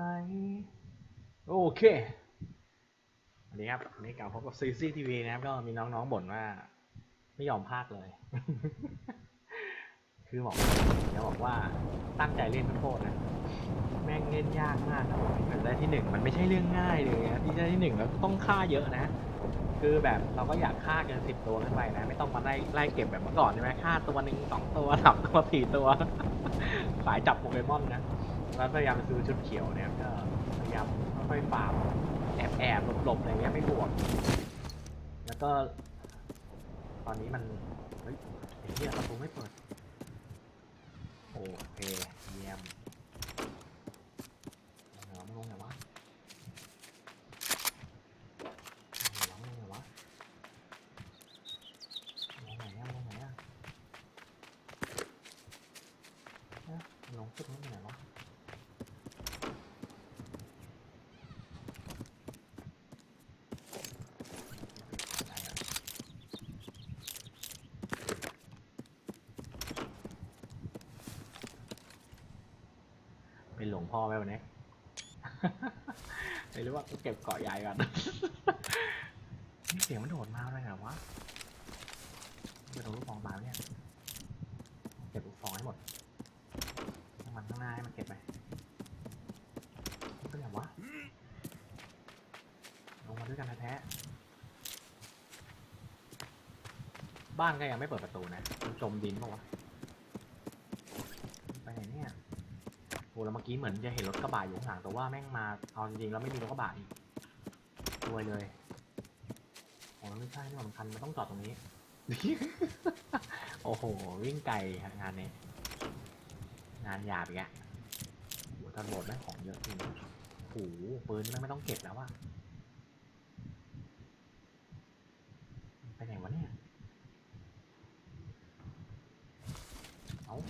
ไหม โอเคสวัสดีครับวันนี้กลับพบกับซีซีทีวีนะครับ ก็มีน้องๆบ่นว่า ไม่ยอมพากเลย คือบอกจะบอกว่าตั้งใจเล่นทุกโทษนะ แม่งเล่นยากมากนะผมมันได้ที่หนึ่งมันไม่ใช่เรื่องง่ายเลยนะที่ได้ที่หนึ่งแล้วต้องฆ่าเยอะนะ คือแบบเราก็อยากฆ่าเกินสิบตัวขึ้นไปนะ ไม่ต้องมาไล่ไล่เก็บแบบเมื่อก่อนใช่ไหมฆ่าตัวหนึ่งสองตัวสามตัวสี่ตัว สายจับโปเกมอนนะ แล้วพยายามซื้อชุดเขียวเนี่ยก็พยายามค่อยๆฟาร์มแอบแอบๆหลบๆอะไรเงี้ยไม่บวก แล้วก็ ตอนนี้มัน เฮ้ยไอ้เหี้ยประตูไม่เปิด โอเคเยี่ยมเอาไม่ลงไหนวะเอาไม่ลงไหนวะลงไหนอะลงไหนอะเอ๊ะลงสุดนั้นไปไหนวะได้อะเป็น หลวงพ่อไหมวันนี้ ไม่รู้ว่าเก็บเกาะใหญ่ก่อนนี่เสียงมันโดดมาเลยเหรอวะเดี๋ยวโดนลูกฟองตาเนี่ย เก็บลูกฟองให้หมดมันข้างหน้าให้มันเก็บไปเป็นไงวะ ลงมาด้วยกันแท้ๆบ้านก็ยังไม่เปิดประตูนะ จมดินปะวะ ไปไหนเนี่ย แล้วเมื่อกี้เหมือนจะเห็นรถกระบะอยู่ข้างหลังแต่ว่าแม่งมาเอาจริงๆแล้วไม่มีรถกระบะอีกรวยเลยโอ้ไม่ใช่นี่มันคันมันต้องจอดตรงนี้ โอ้โห วิ่งไกลงานนี้งานหยาบอีกอะโหทันโหลดแม่งของเยอะจริงโอ้โหปืนแม่งไม่ต้องเก็บแล้วอะไปไหนวะเนี่ย เอาโอ้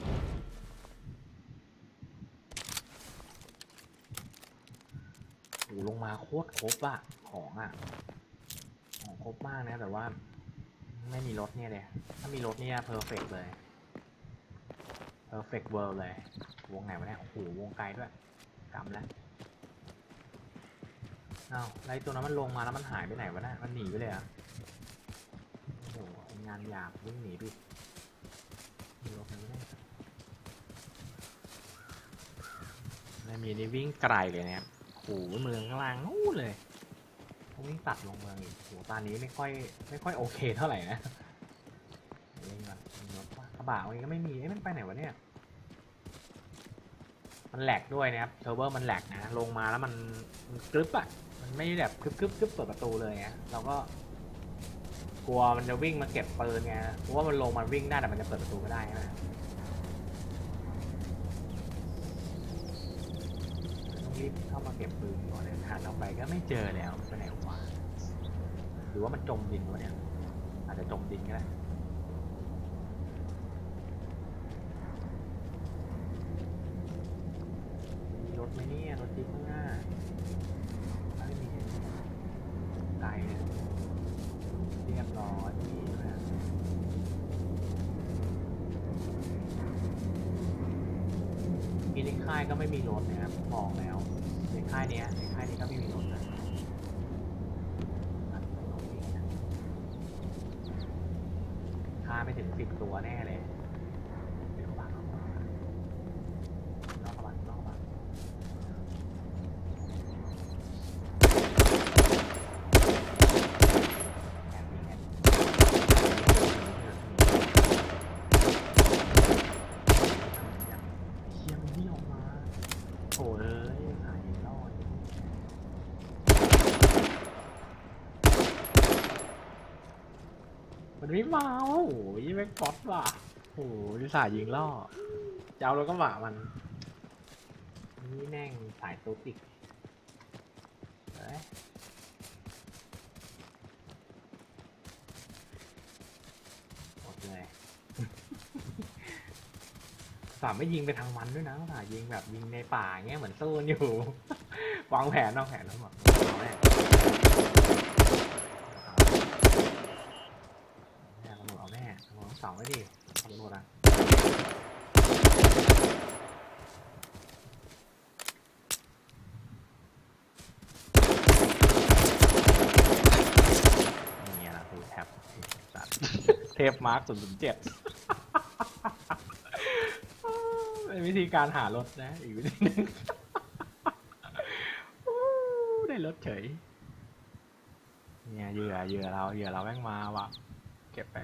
โห ลงมาโคตรครบอะของอะของครบมากนะ แต่ว่า ไม่มีรถเนี่ยเลย ถ้ามีรถเนี่ยเพอร์เฟกเลยเพอร์เฟกเวิลด์เลย วงไหนวะเนี่ยโอ้โหวงไกลด้วยกำแล้วอ้าวไอตัวนั้นมันลงมาแล้วมันหายไปไหนวะเนะมันหนีไปเลยอะโอ้โหงานหยาบวิ่งหนีไปมีรถไหมเนี่ยไม่มีนี่วิ่งไกลเลยนะครับ เมืองข้างล่างนู้นเลยเขาวิ่งตัดลงเมืองอีกโอ้โหตอนนี้ไม่ค่อยไม่ค่อยโอเคเท่าไหร่นะเล่นก่อนมีรถกระบะวันนี้ก็ไม่มีเอ้ยมันไปไหนวะเนี่ย มันแหลกด้วยนะครับเซิร์ฟเวอร์มันแหลกนะลงมาแล้วมันมันกรึบอะมันไม่แบบกรึบกรึบกรึบเปิดประตูเลยไงเราก็กลัวมันจะวิ่งมาเก็บปืนไงเพราะว่ามันลงมันวิ่งได้แต่มันจะเปิดประตูไม่ได้ใช่ไหมต้อง รีบเข้ามาเก็บปืนก่อนเลยหันออกไปก็ไม่เจอแล้วมันไปไหนวะหรือว่ามันจมดินวะเนี่ย อาจจะจมดินก็ได้รถไหมเนี่ยรถจิ๊บข้างหน้าไม่มีไกลเลยเรียบร้อยนี่นะ มีในค่ายก็ไม่มีรถนะครับบอกแล้วในค่ายเนี้ยในค่ายนี้ก็ไม่มีรถนะค่าไม่ถึงสิบตัวแน่เลยเดี๋ยวบ้างนอกบ้านนอกบ้าน เฮียมันไม่ออกมา โถ่เอ้ยหายรอมันไม่มาโอ้โหยี่แม่งป๊อตว่ะโอ้โหดิสายยิงล่อเจ้าแล้วก็หมามันนี่แม่งสายตุ๊กอีกเฮ้ย สามไม่ยิงไปทางมันด้วยนะสามยิงแบบยิงในป่าเงี้ยเหมือนโซนอยู่ วางแผนวางแผนทั้งหมดเอาแม่เอาแม่สองไว้ดิตำรวจอะนี่แหะคือแท็บเทปมาร์กศูนย์ศูนย์เจ็ด วิธีการหารถนะอีกวิธีหนึงอู้ได้รถเฉย เนี่ยเหยื่อเหยื่อเราเหยื่อเราแม่งมาว่ะเก็บไป